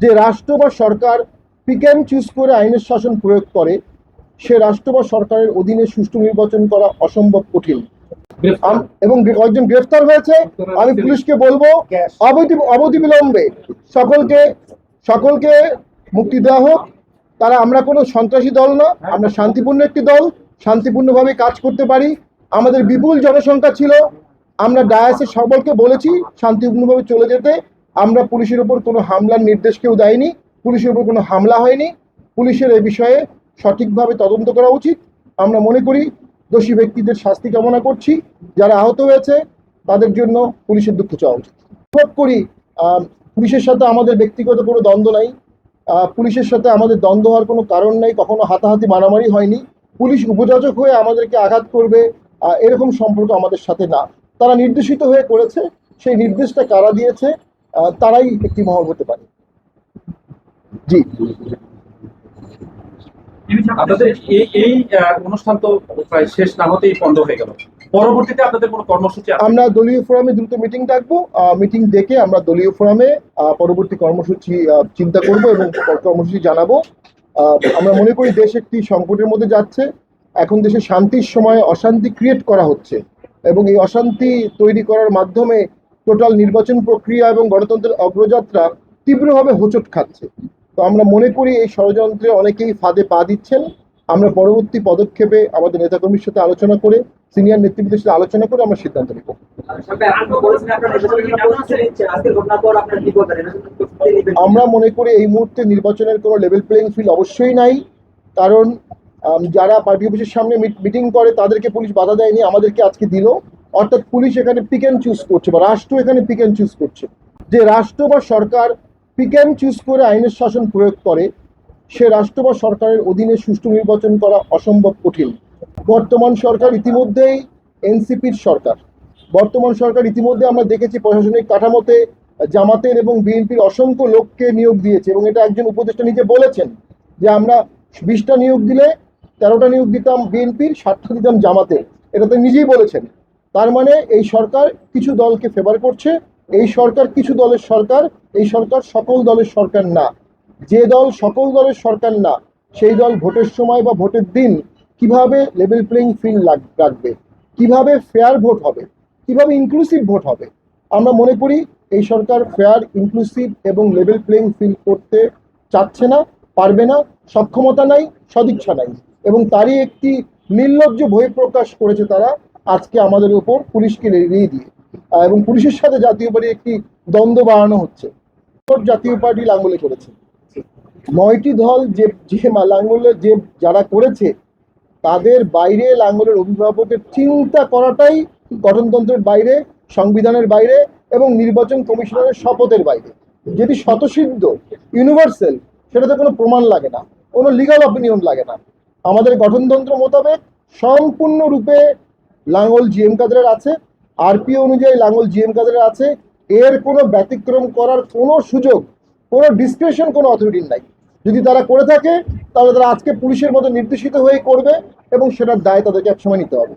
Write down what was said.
যে রাষ্ট্র বা সরকার পিক অ্যান্ড চুজ করে আইনের শাসন প্রয়োগ করে, সে রাষ্ট্র বা সরকারের অধীনে সুষ্ঠু নির্বাচন করা অসম্ভব কঠিন। এবং কয়েকজন গ্রেফতার হয়েছে। আমি পুলিশকে বলব, অবধি অবধি বিলম্বে সকলকে সকলকে মুক্তি দেওয়া হোক। তারা আমরা কোনো সন্ত্রাসী দল না, আমরা শান্তিপূর্ণ একটি দল, শান্তিপূর্ণভাবে কাজ করতে পারি। আমাদের বিপুল জনসংখ্যা ছিল। আমরা ডায়াসে সকলকে বলেছি শান্তিপূর্ণভাবে চলে যেতে। আমরা পুলিশের উপর কোনো হামলার নির্দেশ কেউ দেয়নি, পুলিশের উপর কোনো হামলা হয়নি। পুলিশের এ বিষয়ে সঠিকভাবে তদন্ত করা উচিত। আমরা মনে করি দোষী ব্যক্তিদের শাস্তি কামনা করছি। যারা আহত হয়েছে, তাদের জন্য পুলিশের দুঃখ চাওয়া উচিত। অনুভব করি পুলিশের সাথে আমাদের ব্যক্তিগত কোনো দ্বন্দ্ব নাই। পুলিশের সাথে আমাদের দ্বন্দ্ব হওয়ার কোনো কারণ নাই, কখনো হাতাহাতি মারামারি হয়নি। পুলিশ উপযাচক হয়ে আমাদেরকে আঘাত করবে এরকম সম্পর্ক আমাদের সাথে না। তারা নির্দেশিত হয়ে করেছে, সেই নির্দেশটা কারা দিয়েছে তারাই একটি মহল হতে পারে। জি। আপনাদের এই এই অনুষ্ঠান তো প্রায় শেষ না হতেই বন্ধ হয়ে গেল। পরবর্তীতে আপনাদের কোনো কর্মসূচি আমরা দলীয় ফোরামে দ্রুত মিটিং ডাকবো। মিটিং ডেকে আমরা দলীয় ফোরামে পরবর্তী কর্মসূচি চিন্তা করব এবং কর্মসূচি জানাব। আহ, আমরা মনে করি দেশ একটি সংকটের মধ্যে যাচ্ছে। এখন দেশে শান্তির সময় অশান্তি ক্রিয়েট করা হচ্ছে। এবং এই অশান্তি তৈরি করার মাধ্যমে টোটাল নির্বাচন প্রক্রিয়া এবং গণতন্ত্রের অগ্রযাত্রা তীব্রভাবে হোঁচট খাচ্ছে। তো আমরা মনে করি এই ষড়যন্ত্রে অনেকেই ফাঁদে পা দিচ্ছেন। আমরা পরবর্তী পদক্ষেপে আমাদের নেতাকর্মীর সাথে আলোচনা করে, সিনিয়র নেতৃবৃন্দের সাথে আলোচনা করে আমরা সিদ্ধান্ত নেব। আমরা মনে করি এই মুহূর্তে নির্বাচনের কোনো লেভেল প্লেইং ফিল্ড অবশ্যই নাই। কারণ যারা পার্টি অফিসের সামনে মিটিং করে, তাদেরকে পুলিশ বাধা দেয়নি, আমাদেরকে আজকে দিল। অর্থাৎ পুলিশ এখানে পিক অ্যান্ড চুজ করছে বা রাষ্ট্র এখানে পিক অ্যান্ড চুজ করছে। যে রাষ্ট্র বা সরকার পিক অ্যান্ড চুজ করে আইনের শাসন প্রয়োগ করে, সে রাষ্ট্র বা সরকারের অধীনে সুষ্ঠু নির্বাচন করা অসম্ভব কঠিন। বর্তমান সরকার ইতিমধ্যেই এনসিপির সরকার। বর্তমান সরকার ইতিমধ্যে আমরা দেখেছি প্রশাসনিক কাঠামোতে জামাতের এবং বিএনপির অসংখ্য লোককে নিয়োগ দিয়েছে এবং এটা একজন উপদেষ্টা নিজে বলেছেন যে আমরা বিশটা নিয়োগ দিলে তেরোটা নিয়োগ দিতাম বিএনপির, সাতটা দিতাম জামাতের। এটা তো নিজেই বলেছেন। তার মানে এই সরকার কিছু দলকে ফেভার করছে, এই সরকার কিছু দলের সরকার, এই সরকার সকল দলের সরকার না। যে দল সকল দলের সরকার না, সেই দল ভোটের সময় বা ভোটের দিন কীভাবে লেভেল প্লেইং ফিল্ড রাখবে? কীভাবে ফেয়ার ভোট হবে? কীভাবে ইনক্লুসিভ ভোট হবে? আমরা মনে করি এই সরকার ফেয়ার ইনক্লুসিভ এবং লেভেল প্লেইং ফিল্ড করতে চাচ্ছে না, পারবে না, সক্ষমতা নাই, সদিচ্ছা নাই এবং তারই একটি নির্লজ্জ বহিঃপ্রকাশ করেছে তারা আজকে আমাদের উপর পুলিশকে এড়িয়ে দিয়ে। এবং পুলিশের সাথে জাতীয় পার্টি একটি দ্বন্দ্ব বাড়ানো হচ্ছে। জাতীয় পার্টি লাঙ্গলে করেছে। নয়টি দল যে যে লাঙ্গলে যে যারা করেছে, তাদের বাইরে লাঙ্গলের অভিভাবকের চিন্তা করাটাই গঠনতন্ত্রের বাইরে, সংবিধানের বাইরে এবং নির্বাচন কমিশনারের শপথের বাইরে। যেটি শতসিদ্ধ ইউনিভার্সাল সেটাতে কোনো প্রমাণ লাগে না, কোনো লিগাল অপিনিয়ন লাগে না। আমাদের গঠনতন্ত্র মোতাবেক সম্পূর্ণরূপে লাঙ্গল জিএম কাদের আছে আরপিও অনুযায়ী লাঙ্গল জিএম কাদের আছে, এর কোনো ব্যতিক্রম করার কোনো সুযোগ, কোনো ডিসক্রিপশন কোনো অথরিটির নাই। যদি তারা করে থাকে, তাহলে তারা আজকে পুলিশের মতো নির্দেশিত হয়ে করবে এবং সেটার দায় তাদেরকে একসময় নিতে হবে।